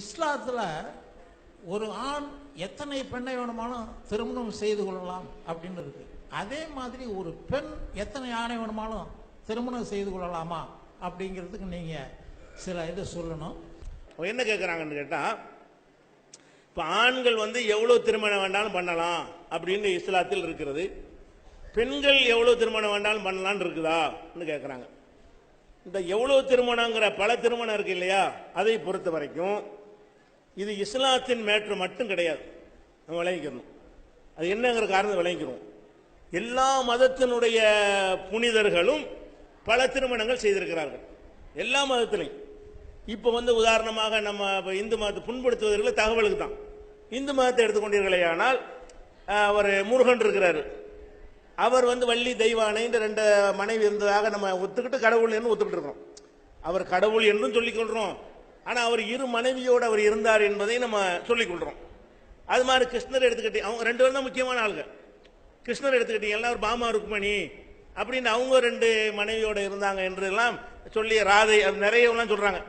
இஸ்லாத்தில் ஒரு ஆண் எத்தனை பெண்ணை வேணுமானும் திருமணம் செய்து கொள்ளலாம் அப்படின்னு இருக்கு. அதே மாதிரி ஒரு பெண் எத்தனை ஆணை வேணுமானும் திருமணம் செய்து கொள்ளலாமா அப்படிங்கிறதுக்கு நீங்கள் சில இதை சொல்லணும். என்ன கேட்குறாங்கன்னு கேட்டால் இப்போ ஆண்கள் வந்து எவ்வளோ திருமணம் வேண்டாலும் பண்ணலாம் அப்படின்னு இஸ்லாத்தில் இருக்கிறது. பெண்கள் எவ்வளோ திருமணம் வேண்டாலும் பண்ணலான்னு இருக்குதான்னு கேட்குறாங்க இந்த எவ்வளோ திருமணங்கிற பல திருமணம் இருக்கு இல்லையா? அதை பொறுத்த வரைக்கும் இது இஸ்லாத்தின் மேற்று மட்டும் கிடையாது. நம்ம விளங்கிக்கணும். அது என்னங்கிற காரணத்தை விளங்கிக்கிறோம் எல்லா மதத்தினுடைய புனிதர்களும் பல திருமணங்கள் செய்திருக்கிறார்கள். எல்லா மதத்திலையும். இப்போ வந்து உதாரணமாக நம்ம இப்போ இந்து மதத்தை புண்படுத்துவதற்கு தகவலுக்கு தான். இந்து மதத்தை எடுத்துக்கொண்டீர்களே ஆனால் அவர் முருகன் இருக்கிறார். அவர் வந்து வள்ளி தெய்வானைன்ற ரெண்டு மனைவி இருந்ததாக நம்ம ஒத்துக்கிட்டு கடவுள் என்று ஒத்துக்கிட்டு இருக்கிறோம். அவர் கடவுள் என்றும் சொல்லிக்கொள்கிறோம் ஆனால் அவர் இரு மனைவியோடு அவர் இருந்தார் என்பதை நம்ம சொல்லிக் கொள்றோம். அது மாதிரி கிருஷ்ணர் எடுத்துக்கிட்டீங்க அவங்க ரெண்டு பேரும் தான் முக்கியமான ஆளுங்க கிருஷ்ணர் எடுத்துக்கிட்டீங்கன்னா ஒரு பாமா ருக்மணி அப்படின்னு அவங்க ரெண்டு மனைவியோட இருந்தாங்க என்றெல்லாம் சொல்லி ராதை அது நிறையவெல்லாம் சொல்றாங்க.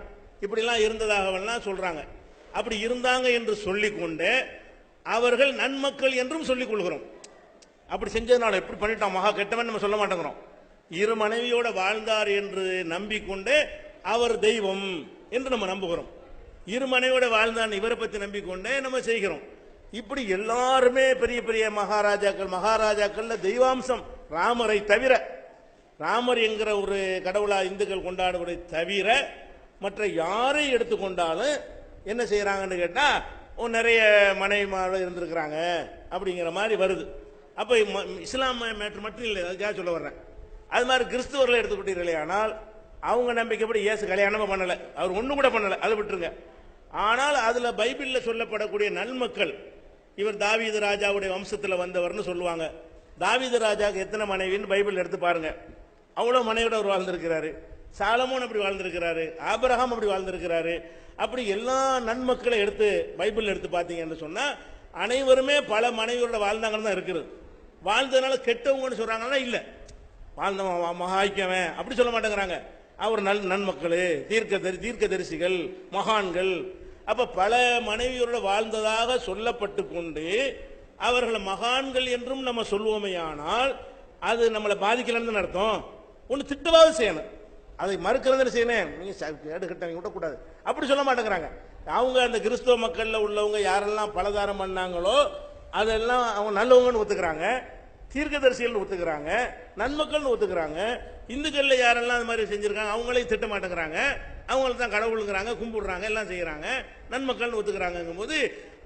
இப்படிலாம் இருந்ததாகவெல்லாம் சொல்றாங்க. அப்படி இருந்தாங்க என்று சொல்லிக்கொண்டு அவர்கள் நன்மக்கள் என்றும் சொல்லிக் கொள்கிறோம். அப்படி செஞ்சதுனால எப்படி பண்ணிட்டோம் மகா கெட்டவன் நம்ம சொல்ல மாட்டேங்கிறோம். இரு மனைவியோட வாழ்ந்தார் என்று நம்பிக்கொண்டு அவர் தெய்வம். என்று நம்ம நம்புகிறோம். இரு மனைவியோட வாழ்ந்தான் இவரை பற்றி நம்பிக்கொண்டே நம்ம செய்கிறோம். இப்படி எல்லாருமே பெரிய பெரிய மகாராஜாக்கள் மகாராஜாக்கள்ல தெய்வாம்சம் ராமரை தவிர ராமர் என்கிற ஒரு கடவுளா இந்துக்கள் கொண்டாடுவதை தவிர மற்ற யாரை எடுத்துக்கொண்டாலும் என்ன செய்யறாங்கன்னு கேட்டா நிறைய மனைவிமார்கள் இருந்திருக்கிறாங்க அப்படிங்கிற மாதிரி வருது. அப்போ ம- இஸ்லாம் மேட்ரு மட்டும் இல்லை அதுக்காக சொல்ல வர்றேன். அது மாதிரி கிறிஸ்துவர்களை எடுத்துக்கிட்டீர்களே ஆனால் அவங்க நம்பிக்கைப்படி இயேசு கல்யாணமே பண்ணல. அவர் ஒண்ணு கூட பண்ணல. அதை விட்டுருங்க. ஆனால் அதுல பைபிள்ல சொல்லப்படக்கூடிய நல்மக்கள் இவர் தாவீது ராஜாவுடைய வம்சத்தில் வந்தவர்னு சொல்லுவாங்க. தாவீது ராஜாவுக்கு எத்தனை மனைவின்னு பைபிள் எடுத்து பாருங்க. அவ்வளோ மனைவியோட அவர் வாழ்ந்திருக்கிறாரு. சாலமோன் அப்படி வாழ்ந்திருக்கிறாரு. ஆபிரகாம் அப்படி வாழ்ந்திருக்கிறாரு. அப்படி எல்லா நன்மக்களை எடுத்து பைபிள் எடுத்து பார்த்தீங்கன்னு சொன்னா அனைவருமே பல மனைவியோட வாழ்ந்தாங்கன்னு தான் இருக்குது. வாழ்ந்ததுனால கெட்டவங்கன்னு சொல்றாங்கன்னா இல்லை. வாழ்ந்தவன் மகாய்க்கவன். அப்படி சொல்ல மாட்டேங்கிறாங்க. அவர் நல் நன்மக்கள் தீர்க்க தரி தீர்க்க தரிசிகள் மகான்கள். அப்ப பல மனைவியரோட வாழ்ந்ததாக சொல்லப்பட்டு கொண்டு அவர்களை மகான்கள் என்றும் நம்ம சொல்லுவோமேயானால் அது நம்மளை பாதிக்கலன்னு அர்த்தம். ஒன்று திட்டவாது செய்யணும். அதை மறுக்கிறது செய்யணும். நீங்கள் ச- கேடு கட்டவங்க விடக்கூடாது. அப்படி சொல்ல மாட்டேங்கிறாங்க. அவங்க அந்த கிறிஸ்தவ மக்களில் உள்ளவங்க யாரெல்லாம் பலதாரம் பண்ணாங்களோ அதெல்லாம் அவங்க நல்லவங்கன்னு ஒத்துக்கிறாங்க. தீர்க்கதரிசிகள் ஒத்துக்கிறாங்க நன்மக்கள்னு ஒத்துக்கிறாங்க இந்துக்கள்ல யாரெல்லாம் அது மாதிரி செஞ்சிருக்காங்க அவங்களையும் திட்ட மாட்டேங்கிறாங்க அவங்கள தான் கடவுளுங்கிறாங்க கும்பிடுறாங்க எல்லாம் செய்கிறாங்க நன்மக்கள்னு ஒத்துக்கிறாங்கங்கும் போது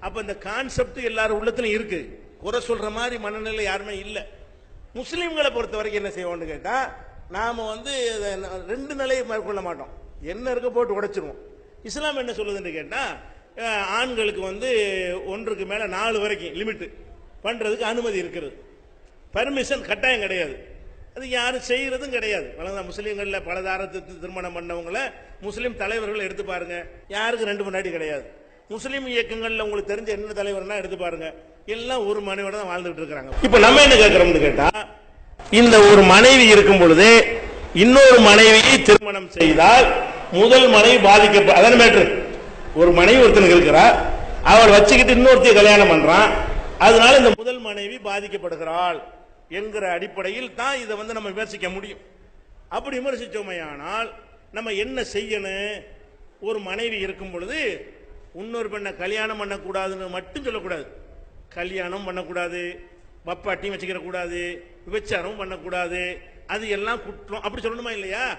அப்போ இந்த கான்செப்ட் எல்லாரும் உள்ளத்துலையும் இருக்கு. குறை சொல்கிற மாதிரி மனநிலை யாருமே இல்லை. முஸ்லீம்களை பொறுத்த வரைக்கும் என்ன செய்வோம்னு கேட்டால் நாம் வந்து ரெண்டு நிலையை மேற்கொள்ள மாட்டோம். என்ன இருக்க போட்டு உடைச்சிருவோம். இஸ்லாம் என்ன சொல்லுதுன்னு கேட்டால் ஆண்களுக்கு வந்து ஒன்றுக்கு மேலே நாலு வரைக்கும் லிமிட் பண்ணுறதுக்கு அனுமதி இருக்கிறது. பர்மிஷன் கட்டாயம் கிடையாது. அது யாரும் செய்யறதும் கிடையாது. வளர்ந்த முஸ்லீம்களில் பலதாரத்து திருமணம் பண்ணவங்கள முஸ்லீம் தலைவர்கள் எடுத்து பாருங்க. யாருக்கு ரெண்டு முன்னாடி கிடையாது. முஸ்லீம் இயக்கங்களில் உங்களுக்கு தெரிஞ்ச என்ன தலைவர்னா எடுத்து பாருங்க. எல்லாம் ஒரு மனைவியோட தான் வாழ்ந்துட்டு இருக்கிறாங்க. இப்போ நம்ம என்ன கேட்குறோம்னு கேட்டா இந்த ஒரு மனைவி இருக்கும் பொழுது இன்னொரு மனைவியை திருமணம் செய்தால் முதல் மனைவி பாதிக்க அதான மேட்ரு? ஒரு மனைவி ஒருத்தனுக்கு இருக்கிறா அவர் வச்சுக்கிட்டு இன்னொருத்தையும் கல்யாணம் பண்றான். அதனால இந்த முதல் மனைவி பாதிக்கப்படுகிறாள். என்கிற அடிப்படையில் தான் இதை வந்து நம்ம விமர்சிக்க முடியும். அப்படி விமர்சித்தோமையானால் நம்ம என்ன செய்யணும் ஒரு மனைவி இருக்கும் பொழுது இன்னொரு பெண்ணை கல்யாணம் பண்ணக்கூடாதுன்னு மட்டும் சொல்லக்கூடாது. கல்யாணம் பண்ணக்கூடாது வப்பாட்டியும் வச்சுக்கிற கூடாது விபச்சாரம் பண்ணக்கூடாது. அது எல்லாம் குற்றம். அப்படி சொல்லணுமா இல்லையா?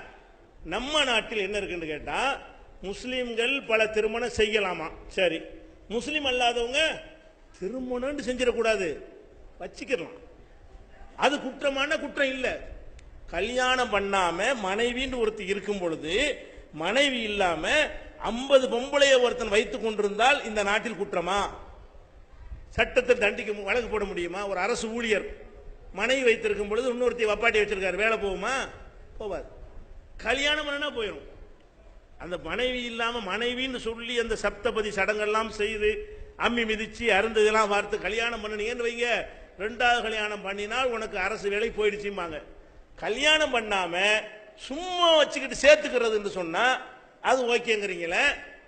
நம்ம நாட்டில் என்ன இருக்குன்னு கேட்டால் முஸ்லீம்கள் பல திருமணம் செய்யலாமா? சரி. முஸ்லீம் அல்லாதவங்க திருமணம்னு செஞ்சிடக்கூடாது. வச்சுக்கலாம் அது குற்றமான குற்றம் இல்லை. கல்யாணம் பண்ணாம மனைவின்னு ஒருத்தி இருக்கும் பொழுது மனைவி இல்லாம ஐம்பது பொம்பளைய ஒருத்தன் வைத்துக் கொண்டிருந்தால் இந்த நாட்டில் குற்றமா? சட்டத்தில் தண்டிக்க மு- வழக்கு போட முடியுமா? ஒரு அரசு ஊழியர் மனைவி வைத்திருக்கும் பொழுது இன்னொருத்தி வப்பாட்டி வச்சிருக்காரு. வேலை போகுமா? போவாது. கல்யாணம் பண்ணனா போயிடும் அந்த மனைவி இல்லாம மனைவின்னு சொல்லி அந்த சப்தபதி சடங்கெல்லாம் செய்து அம்மி மிதிச்சு அருந்ததெல்லாம் பார்த்து கல்யாணம் பண்ணனீங்கன்னு வைங்க. ரெண்டாவது கல்யாணம் பண்ணினால் உனக்கு அரசு வேலை போயிடுச்சும்பாங்க. கல்யாணம் பண்ணாம சும்மா வச்சுக்கிட்டு சேர்த்துக்கிறதுன்னு சொன்னா அது ஓகேங்கிறீங்களே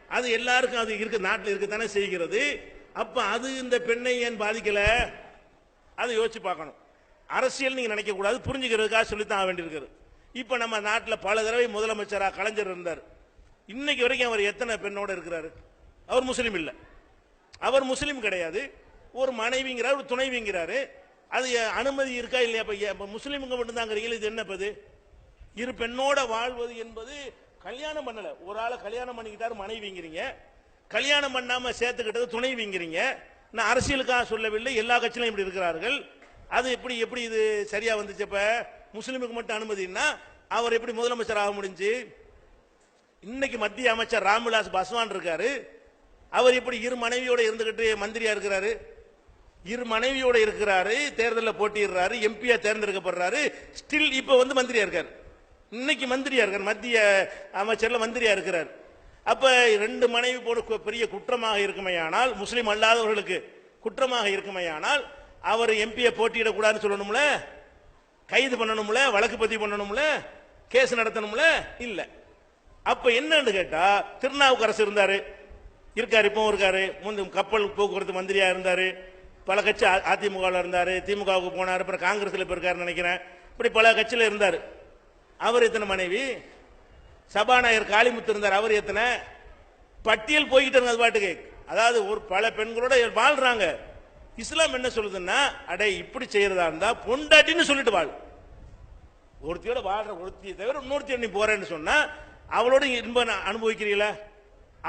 அது எல்லாருக்கும் அது இருக்கு நாட்டில் இருக்கத்தானே செய்கிறது. அப்ப அது இந்த பெண்ணை ஏன் பாதிக்கல? அதை யோசிச்சு பார்க்கணும். அரசியல் நீங்க நினைக்க கூடாது புரிஞ்சுக்கிறதுக்காக சொல்லித்தான் வேண்டியிருக்கிறது. இப்ப நம்ம நாட்டில் பல தடவை முதலமைச்சரா கலைஞர் இருந்தார். இன்னைக்கு வரைக்கும் அவர் எத்தனை பெண்ணோட இருக்கிறாரு? அவர் முஸ்லீம் இல்லை. அவர் முஸ்லீம் கிடையாது. ஒரு மனைவிங்கிறார் ஒரு துணைவிங்கிறாரு. அது அனுமதி இருக்கா இல்லையா? இப்ப முஸ்லீமுங்க மட்டும்தாங்கிறீங்க இது என்னப்பது இரு பெண்ணோட வாழ்வது என்பது கல்யாணம் பண்ணல. ஒரு ஆளை கல்யாணம் பண்ணிக்கிட்டாரு மனைவிங்கிறீங்க. கல்யாணம் பண்ணாம சேர்த்துக்கிட்டது துணைவிங்கிறீங்க. நான் அரசியலுக்காக சொல்லவில்லை எல்லா கட்சியிலும் இப்படி இருக்கிறார்கள். அது எப்படி எப்படி இது சரியா வந்துச்சு இப்ப? முஸ்லீமுக்கு மட்டும் அனுமதினா அவர் எப்படி முதலமைச்சர் ஆக முடிஞ்சு? இன்னைக்கு மத்திய அமைச்சர் ராம்விலாஸ் பாஸ்வான் இருக்காரு. அவர் இப்படி இரு மனைவியோட இருந்துகிட்டு மந்திரியா இருக்கிறாரு? இரு மனைவியோட இருக்கிறாரு தேர்தலில் போட்டியிடுறாரு எம்பியா தேர்ந்தெடுக்கப்படுறாரு. ஸ்டில் இப்போ வந்து மந்திரியா இருக்கார். இன்னைக்கு மந்திரியா இருக்கார். மத்திய அமைச்சர்ல மந்திரியா இருக்கிறார். அப்ப ரெண்டு மனைவி போட பெரிய குற்றமாக இருக்குமையானால் முஸ்லீம் அல்லாதவர்களுக்கு குற்றமாக இருக்குமையானால் அவர் எம்பியை போட்டியிடக்கூடாதுன்னு சொல்லணும்ல? கைது பண்ணணும்ல? வழக்கு பதிவு பண்ணணும்ல? கேஸ் நடத்தணும்ல? இல்லை. அப்ப என்னன்னு கேட்டா திருநாவுக்கரசு இருந்தாரு. இருக்காரு இப்பவும் இருக்காரு. முந்தும் கப்பல் போக்குவரத்து மந்திரியா இருந்தாரு. பல கட்சி அதிமுகவில் இருந்தார் திமுகவுக்கு போனாரு அப்புறம் காங்கிரஸில் இப்போ இருக்காருன்னு நினைக்கிறேன். இப்படி பல கட்சியில் இருந்தார். அவர் எத்தனை மனைவி? சபாநாயகர் காளிமுத்து இருந்தார் அவர் எத்தனை? பட்டியல் போய்கிட்டு இருங்க அது பாட்டுக்கு. அதாவது ஒரு பல பெண்களோட வாழ்றாங்க. இஸ்லாம் என்ன சொல்லுதுன்னா அடே இப்படி செய்யறதா இருந்தா பொண்டாட்டின்னு சொல்லிட்டு வாழ். ஒருத்தியோட வாழ்ற ஒருத்தியை தவிர இன்னொருத்தி நீ போறேன்னு சொன்னா அவளோட இன்ப அனுபவிக்கிறீங்களா?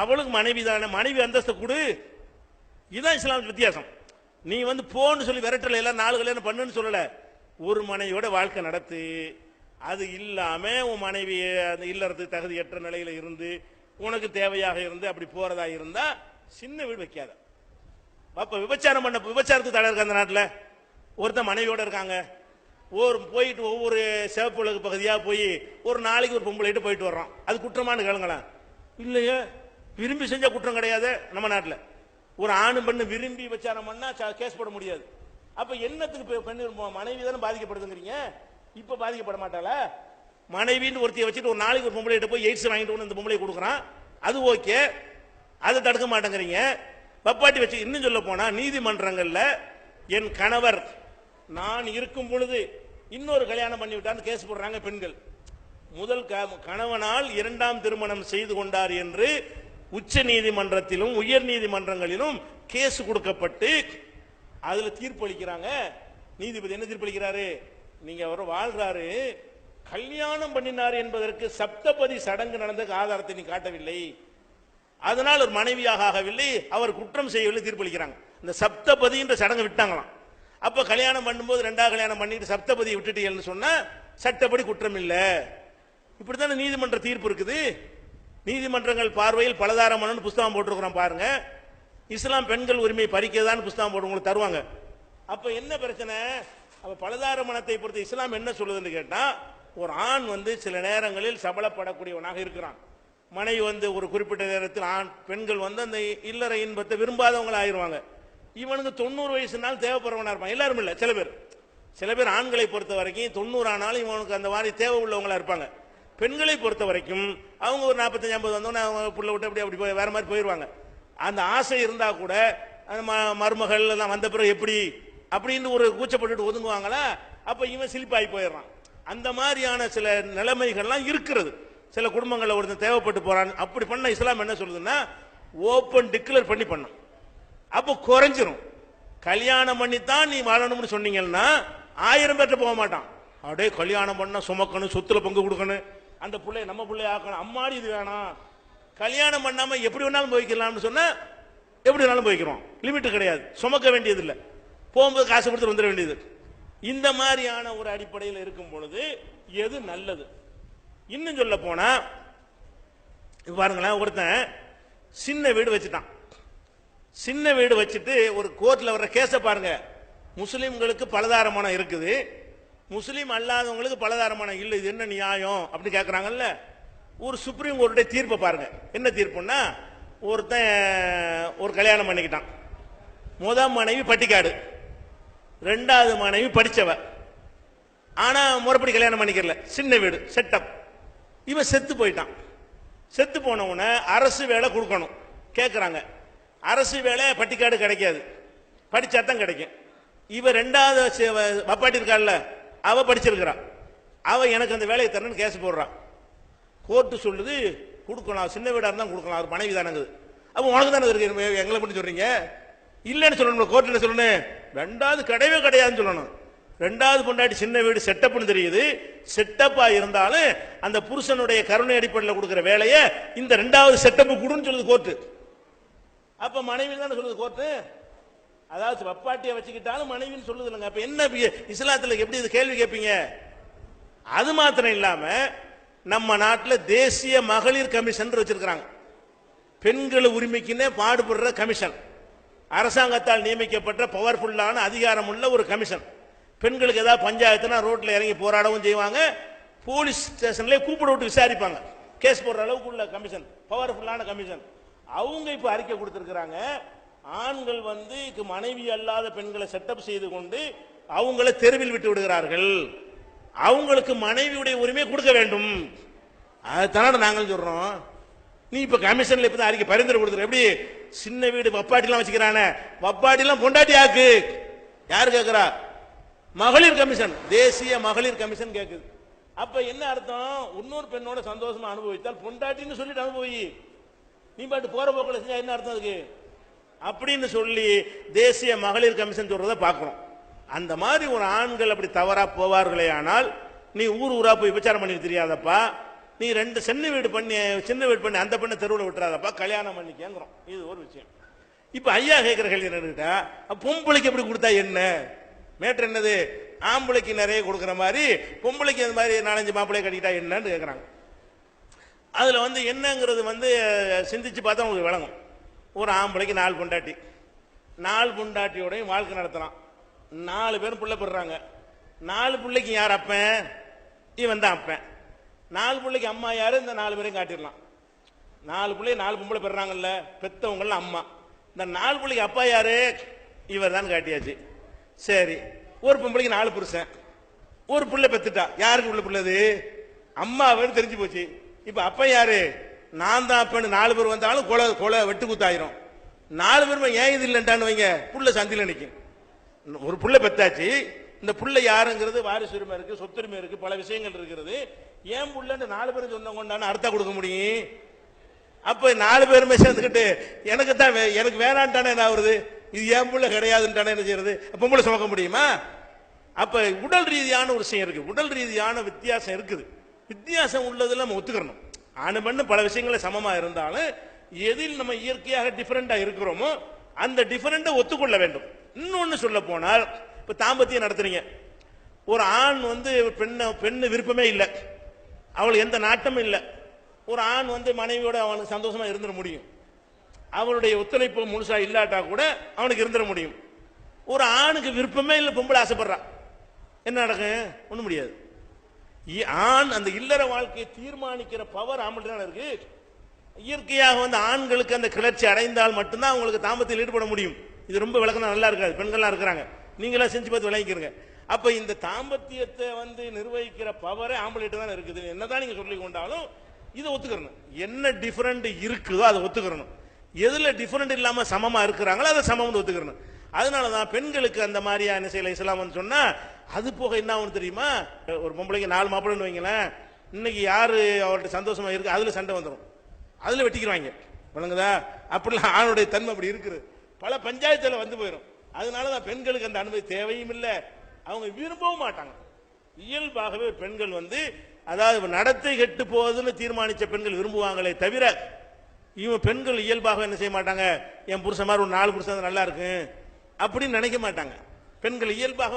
அவளுக்கு மனைவி தானே மனைவி அந்தஸ்தை கொடு. இதுதான் இஸ்லாம் வித்தியாசம். நீ வந்து போன்னு சொல்லி விரட்டல எல்லாம் நாலு கல்யாணம் பண்ணுன்னு சொல்லல. ஒரு மனைவியோட வாழ்க்கை நடத்து. அது இல்லாம உன் மனைவி அந்த இல்லறது தகுதியற்ற நிலையில இருந்து உனக்கு தேவையாக இருந்து அப்படி போறதா இருந்தா சின்ன வீடு வைக்காத. அப்ப விபச்சாரம் பண்ண விபச்சாரத்துக்கு தடை இருக்கு அந்த நாட்டில்? ஒருத்தன் மனைவியோட இருக்காங்க. ஒரு போயிட்டு ஒவ்வொரு சிவப்பு உலக பகுதியாக போய் ஒரு நாளைக்கு ஒரு பொம்பளைட்டு போயிட்டு வர்றோம் அது குற்றமானு கேளுங்களேன். இல்லையே விரும்பி செஞ்ச குற்றம் கிடையாது நம்ம நாட்டில். ஒரு ஆணு பெண்ணு விரும்பி விபச்சாரம் பண்ணா கேஸ் போட முடியாது. அப்ப என்னத்துக்கு பெண்ணு மனைவி தானே பாதிக்கப்படுதுங்கிறீங்க. இப்ப பாதிக்கப்பட மாட்டாளா? மனைவின்னு ஒருத்தியை வச்சுட்டு ஒரு நாளைக்கு ஒரு பொம்பளை போய் எய்ட்ஸ் வாங்கிட்டு வந்து இந்த பொம்பளை கொடுக்குறான். அது ஓகே. அதை தடுக்க மாட்டேங்கிறீங்க. பப்பாட்டி வச்சு இன்னும் சொல்ல போனா நீதிமன்றங்கள்ல என் கணவர் நான் இருக்கும் பொழுது இன்னொரு கல்யாணம் பண்ணிவிட்டான்னு கேஸ் போடுறாங்க பெண்கள். முதல் க- கணவனால் இரண்டாம் திருமணம் செய்து கொண்டார் என்று உச்ச நீதிமன்றத்திலும் உயர் நீதிமன்றங்களிலும் கேஸ் கொடுக்கப்பட்டு அதுல தீர்ப்பளிக்கிறாங்க. நீதிபதி என்ன தீர்ப்பளிக்கிறாரு? நீங்க அவர் வாழ்றாரு. கல்யாணம் பண்ணினார் என்பதற்கு சப்தபதி சடங்கு நடந்ததுக்கு ஆதாரத்தை நீ காட்டவில்லை. அதனால் ஒரு மனைவியாக ஆகவில்லை. அவர் குற்றம் செய்யவில்லை தீர்ப்பளிக்கிறாங்க. இந்த சப்தபதி என்ற சடங்கு விட்டாங்களாம். அப்ப கல்யாணம் பண்ணும்போது ரெண்டாவது கல்யாணம் பண்ணிட்டு சப்தபதியை விட்டுட்டீங்கன்னு சொன்னால் சட்டப்படி குற்றம் இல்லை. இப்படித்தானே நீதிமன்ற தீர்ப்பு இருக்குது. நீதிமன்றங்கள் பார்வையில் பலதாரமான புஸ்தகம் போட்டிருக்கிறோம் பாருங்க. இஸ்லாம் பெண்கள் உரிமை பறிக்கதான்னு புஸ்தகம் போட்டு உங்களுக்கு தருவாங்க. அப்ப என்ன பிரச்சனை? அப்ப பலதார மனத்தை பொறுத்து இஸ்லாம் என்ன சொல்லுதுன்னு கேட்டா ஒரு ஆண் வந்து சில நேரங்களில் சபலப்படக்கூடியவனாக இருக்கிறான். மனைவி வந்து ஒரு குறிப்பிட்ட நேரத்தில் ஆண் பெண்கள் வந்து அந்த இல்லற இன்பத்தை விரும்பாதவங்களா ஆயிடுவாங்க இவனுக்கு தொண்ணூறு வயசுனாலும் தேவைப்படுறவனா இருப்பான். எல்லாரும் இல்லை சில பேர். சில பேர் ஆண்களை பொறுத்த வரைக்கும் தொண்ணூறு ஆனாலும் இவனுக்கு அந்த மாதிரி தேவை உள்ளவங்களா இருப்பாங்க. பெண்களை பொறுத்த வரைக்கும் அவங்க ஒரு நாற்பத்தஞ்சு ஐம்பது வந்தோன்னே அவங்க புள்ள விட்டு அப்படி அப்படி போய் வேற மாதிரி போயிடுவாங்க அந்த ஆசை இருந்தால் கூட அந்த ம- மருமகள் எல்லாம் வந்த பிறகு எப்படி? அப்படின்னு ஒரு கூச்சப்பட்டுட்டு ஒதுங்குவாங்களா? அப்போ இவன் சிலிப்பாகி போயிடுறான். அந்த மாதிரியான சில நிலைமைகள்லாம் இருக்கிறது. சில குடும்பங்களில் ஒருத்தன் தேவைப்பட்டு போகிறான் அப்படி பண்ண இஸ்லாம் என்ன சொல்லுதுன்னா ஓப்பன் டிக்ளேர் பண்ணி பண்ணும் அப்போ குறைஞ்சிரும். கல்யாணம் பண்ணித்தான் நீ வாழணும்னு சொன்னீங்கன்னா ஆயிரம் பேர்கிட்ட போக மாட்டான். அப்படியே கல்யாணம் பண்ண சுமக்கணும் சொத்துல பங்கு கொடுக்கணும். அந்த பிள்ளைய நம்ம பிள்ளைய ஆக்கணும். அம்மாடி இது வேணாம். கல்யாணம் பண்ணாம எப்படி வேணாலும் போய்க்கலாம்னு சொன்னா எப்படி வேணாலும் போய்க்கிறோம். லிமிட் கிடையாது. சுமக்க வேண்டியது இல்லை போகும்போது காசு கொடுத்து வந்துட வேண்டியது. இந்த மாதிரியான ஒரு அடிப்படையில் இருக்கும் பொழுது எது நல்லது? இன்னும் சொல்ல போனா பாருங்களேன் ஒருத்தன் சின்ன வீடு வச்சுட்டான். சின்ன வீடு வச்சுட்டு ஒரு கோர்ட்டில் வர்ற கேஸை பாருங்க. முஸ்லீம்களுக்கு பலதாரமான இருக்குது. முஸ்லீம் அல்லாதவங்களுக்கு பலதாரமான இல்லை இது என்ன நியாயம்? அப்படின்னு கேட்குறாங்கல்ல ஒரு சுப்ரீம் கோர்ட்டுடைய தீர்ப்பை பாருங்க. என்ன தீர்ப்புன்னா ஒருத்தன் ஒரு கல்யாணம் பண்ணிக்கிட்டான். முதல் மனைவி பட்டிக்காடு. ரெண்டாவது மனைவி படித்தவ ஆனால் முறைப்படி கல்யாணம் பண்ணிக்கல. சின்ன வீடு செட்டப். இவன் செத்து போயிட்டான். செத்து போனவுடனே அரசு வேலை கொடுக்கணும். கேட்குறாங்க அரசு வேலை பட்டிக்காடு கிடைக்காது. படிச்சா தான் கிடைக்கும். இவன் ரெண்டாவது வப்பாட்டி இருக்காள்ல அவ படிச்சிருக்கிறான் அவ எனக்கு அந்த வேலையை தரணும்னு கேஸ் போடுறான் கோர்ட்டு சொல்லுது கொடுக்கலாம். சின்ன வீடாக இருந்தால் கொடுக்கலாம். அவர் மனைவி தானங்குது. அப்போ உனக்கு தானே இருக்கு? எங்களை பண்ணி சொல்றீங்க. இல்லைன்னு சொல்லணும் கோர்ட்டில் சொல்லணும்? ரெண்டாவது கிடையவே கிடையாதுன்னு சொல்லணும். ரெண்டாவது பொண்டாட்டி சின்ன வீடு செட்டப்னு தெரியுது. செட்டப்பா இருந்தாலும் அந்த புருஷனுடைய கருணை அடிப்படையில் கொடுக்குற வேலையை இந்த ரெண்டாவது செட்டப்பு கொடுன்னு சொல்லுது கோர்ட்டு. அப்போ மனைவி தானே சொல்லுது கோர்ட்டு? அதாவது பப்பாட்டியை வச்சுக்கிட்டாலும் மனைவின்னு சொல்லுது இல்லைங்க அப்ப என்ன பி- இஸ்லாத்துல எப்படி இது கேள்வி கேட்பீங்க அது மாத்திரம் இல்லாம நம்ம நாட்டில் தேசிய மகளிர் கமிஷன் வச்சிருக்கிறாங்க. பெண்கள் உரிமைக்குன்னே பாடுபடுற கமிஷன். அரசாங்கத்தால் நியமிக்கப்பட்ட பவர்ஃபுல்லான அதிகாரம் உள்ள ஒரு கமிஷன். பெண்களுக்கு ஏதாவது பஞ்சாயத்துனா ரோட்டில் இறங்கி போராடவும் செய்வாங்க. போலீஸ் ஸ்டேஷன்லேயே கூப்பிட விட்டு விசாரிப்பாங்க. கேஸ் போடுற அளவுக்கு உள்ள கமிஷன் பவர்ஃபுல்லான கமிஷன். அவங்க இப்போ அறிக்கை கொடுத்துருக்குறாங்க. ஆண்கள் வந்து மனைவி அல்லாத பெண்களை செட்டப் செய்து கொண்டு அவங்கள தெருவில் விட்டு விடுகிறார்கள். அவங்களுக்கு மனைவியுடைய உரிமை கொடுக்க வேண்டும். அதுதானே நாங்கள் சொல்றோம் நீ இப்ப கமிஷன்ல இப்ப அறிக்கை பரிந்துரை கொடுத்துரு. எப்படி? சின்ன வீடு வப்பாட்டிலாம் வச்சுக்கிறானே. வப்பாட்டிலாம் பொண்டாட்டி ஆக்கு யாரு கேட்கிறா மகளிர் கமிஷன் தேசிய மகளிர் கமிஷன் கேக்குது. அப்ப என்ன அர்த்தம்? இன்னொரு பெண்ணோட சந்தோஷமா அனுபவித்தால் பொண்டாட்டின்னு சொல்லிட்டு அனுபவி. நீ பாட்டு போற போக்கில் செஞ்சா என்ன அர்த்தம் அதுக்கு? அப்படின்னு சொல்லி தேசிய மகளிர் கமிஷன் சொல்றதை பார்க்கணும். அந்த மாதிரி ஒரு ஆண்கள் அப்படி தவறா போவார்களே ஆனால் நீ ஊர் ஊரா போய் விபச்சாரம் பண்ணி தெரியாதப்பா. நீ ரெண்டு சின்ன வீடு பண்ணி சின்ன வீடு பண்ணி அந்த பெண்ணை தெருவில் விட்டுறாதப்பா. கல்யாணம் பண்ணி இது ஒரு விஷயம். இப்போ ஐயா கேட்குற கேள்வி என்னன்னு பொம்பளைக்கு எப்படி கொடுத்தா என்ன? மேட்ரு என்னது? ஆம்பளைக்கு நிறைய கொடுக்குற மாதிரி பொம்பளைக்கு அந்த மாதிரி நாலஞ்சு மாப்பிள்ளைய கட்டிக்கிட்டா என்னன்னு கேட்குறாங்க அதில் வந்து என்னங்கிறது வந்து சிந்திச்சு பார்த்தா உங்களுக்கு விளங்கும். ஒரு ஆம்பளைக்கு நாலு பொண்டாட்டி. நாலு பொண்டாட்டியோடையும் வாழ்க்கை நடத்துகிறான் நாலு பேரும் பிள்ளை பெறுறாங்க. நாலு பிள்ளைக்கு யார் அப்பன்? இவன் தான் அப்பன். நாலு பிள்ளைக்கு அம்மா யார்? இந்த நாலு பேரையும் காட்டிடலாம். நாலு பிள்ளை நாலு பொம்பளை பெறாங்கல்ல பெத்தவங்கள அம்மா. இந்த நாலு பிள்ளைக்கு அப்பா யாரு? இவர் தான் காட்டியாச்சு. சரி ஒரு பொம்பளைக்கு நாலு புருஷன். ஒரு பிள்ளை பெத்துட்டா. யாருக்கு உள்ள பிள்ளை அது அம்மா அவரு தெரிஞ்சு போச்சு. இப்போ அப்பா யாரு? நான் தான் அப்பன்னு நாலு பேர் வந்தாலும் கொலை கொலை வெட்டு குத்தாயிரும். நாலு பேருமே ஏன் இது இல்லைன்டான்னு வைங்க. புள்ள சந்தில நிற்கும் ஒரு புள்ள பெத்தாச்சு. இந்த புள்ள யாருங்கிறது வாரிசு உரிமை இருக்கு சொத்துரிமை இருக்கு பல விஷயங்கள் இருக்கிறது. ஏன் புள்ளன்னு நாலு பேரும் சொந்தம் கொண்டான்னு அர்த்தம் கொடுக்க முடியும்? அப்ப நாலு பேருமே சேர்ந்துக்கிட்டு எனக்கு தான் வே- எனக்கு வேணான்ட்டானே என்ன ஆகுறது? இது ஏன் புள்ள கிடையாதுன்ட்டானே என்ன செய்யறது? பொம்பளை சுமக்க முடியுமா? அப்ப உடல் ரீதியான ஒரு விஷயம் இருக்கு. உடல் ரீதியான வித்தியாசம் இருக்குது. வித்தியாசம் உள்ளதுல நம்ம ஒத்துக்கணும் ஆணு பெண்ணு பல விஷயங்கள சமமா இருந்தாலும் எதில் நம்ம இயற்கையாக டிஃபரெண்டா இருக்கிறோமோ அந்த டிஃபரெண்டை ஒத்துக்கொள்ள வேண்டும். இன்னொன்னு சொல்ல போனால் இப்ப தாம்பத்தியம் நடத்துறீங்க. ஒரு ஆண் வந்து பெண்ணை பெண்ணு விருப்பமே இல்லை. அவளுக்கு எந்த நாட்டமும் இல்லை. ஒரு ஆண் வந்து மனைவியோட அவனுக்கு சந்தோஷமா இருந்துட முடியும். அவனுடைய ஒத்துழைப்பு முழுசா இல்லாட்டா கூட அவனுக்கு இருந்துட முடியும். ஒரு ஆணுக்கு விருப்பமே இல்லை பொம்பளை ஆசைப்படுறான் என்ன நடக்கும்? ஒன்றும் முடியாது. ஆண் அந்த இல்லற வாழ்க்கையை தீர்மானிக்கிற பவர் ஆம்பளை இருக்கு. இயற்கையாக வந்து ஆண்களுக்கு அந்த கிளர்ச்சி அடைந்தால் மட்டும்தான் அவங்களுக்கு தாம்பத்தில் ஈடுபட முடியும். இது ரொம்ப விளக்கம் நல்லா இருக்காது. பெண்கள்லாம் இருக்கிறாங்க. நீங்களாம் செஞ்சு பார்த்து விளங்கிக்கிறங்க அப்ப இந்த தாம்பத்தியத்தை வந்து நிர்வகிக்கிற பவரே ஆம்பளைட்டு தான் இருக்குது. என்னதான் நீங்க சொல்லி கொண்டாலும் இதை ஒத்துக்கிறணும். என்ன டிஃபரெண்ட் இருக்குதோ அதை ஒத்துக்கிறணும். எதுல டிஃபரெண்ட் இல்லாம சமமா இருக்கிறாங்களோ அதை சமம்னு ஒத்துக்கிறணும். அதனாலதான் பெண்களுக்கு அந்த மாதிரியான என்ன இஸ்லாம் வந்து சொன்னா அது போக என்ன ஒன்று தெரியுமா? ஒரு பொம்பளைங்க நாலு மாப்பிள்ளைன்னு வைங்களேன். இன்னைக்கு யாரு அவர்கிட்ட சந்தோஷமா இருக்கு அதுல சண்டை வந்துடும் அதுல வெட்டிக்கிறாங்க விளங்குதா? அப்படிலாம் ஆணுடைய தன்மை அப்படி இருக்குது. பல பஞ்சாயத்தில் வந்து போயிடும் அதனால தான் பெண்களுக்கு அந்த அனுமதி தேவையும் இல்லை. அவங்க விரும்பவும் மாட்டாங்க. இயல்பாகவே பெண்கள் வந்து அதாவது நடத்தை கெட்டு போகுதுன்னு தீர்மானித்த பெண்கள் விரும்புவாங்களே தவிர இவன் பெண்கள் இயல்பாக என்ன செய்ய மாட்டாங்க? என் புருஷன் மாதிரி ஒரு நாலு புருஷன் நல்லா இருக்கு அப்படின்னு நினைக்க மாட்டாங்க. பெண்கள் இயல்பாக